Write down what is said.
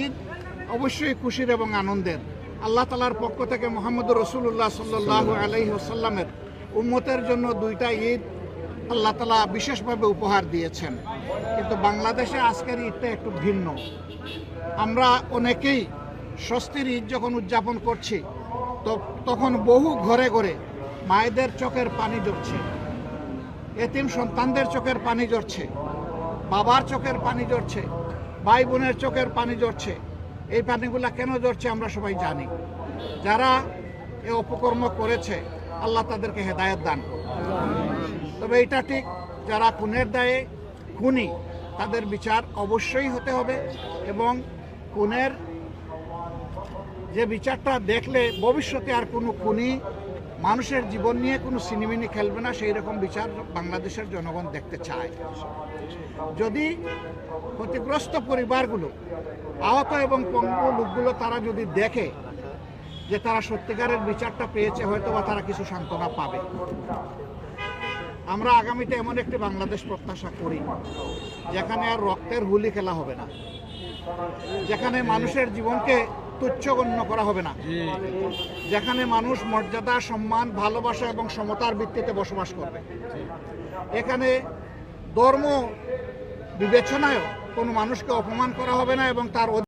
ঈদ অবশ্যই খুশির এবং আনন্দের। আল্লাহ তালার পক্ষ থেকে মোহাম্মদ রসুল্লাহ সাল্লাহ আলহি আসাল্লামের উম্মতের জন্য দুইটা ঈদ আল্লাহ তালা বিশেষভাবে উপহার দিয়েছেন। কিন্তু বাংলাদেশে আজকের ঈদটা একটু ভিন্ন। আমরা অনেকেই স্বস্তির ঈদ যখন উদযাপন করছি তখন বহু ঘরে ঘরে মায়েদের চোখের পানি ঝরছে, এতিম সন্তানদের চোখের পানি ঝরছে, বাবার চোখের পানি ঝরছে ভাই বোনের চোখের পানি ঝরছে এই পানিগুলো কেন ঝরছে আমরা সবাই জানি। যারা এ অপকর্ম করেছে, আল্লাহ তাদেরকে হেদায়ত দান তবে এটা ঠিক, যারা খুনের দায়ে খুনি, তাদের বিচার অবশ্যই হতে হবে এবং খুনের যে বিচারটা দেখলে ভবিষ্যতে আর কোনো খুনি মানুষের জীবন নিয়ে কোনো সিনেমিনি খেলবে না, সেই রকম বিচার বাংলাদেশের জনগণ দেখতে চায়। যদি ক্ষতিগ্রস্ত পরিবারগুলো, আহত এবং পঙ্গু লোকগুলো তারা যদি দেখে যে তারা সত্যিকারের বিচারটা পেয়েছে হয়তো বা তারা কিছু সান্ত্বনা পাবে। আমরা আগামীতে এমন একটি বাংলাদেশ প্রত্যাশা করি, যেখানে আর রক্তের হুলি খেলা হবে না। যেখানে মানুষের জীবনকে তুচ্ছ গণ্য করা হবে না। যেখানে মানুষ মর্যাদা সম্মান ভালোবাসা এবং সমতার ভিত্তিতে বসবাস করবে। এখানে ধর্ম বিবেচনায়ও কোনো মানুষকে অপমান করা হবে না এবং তার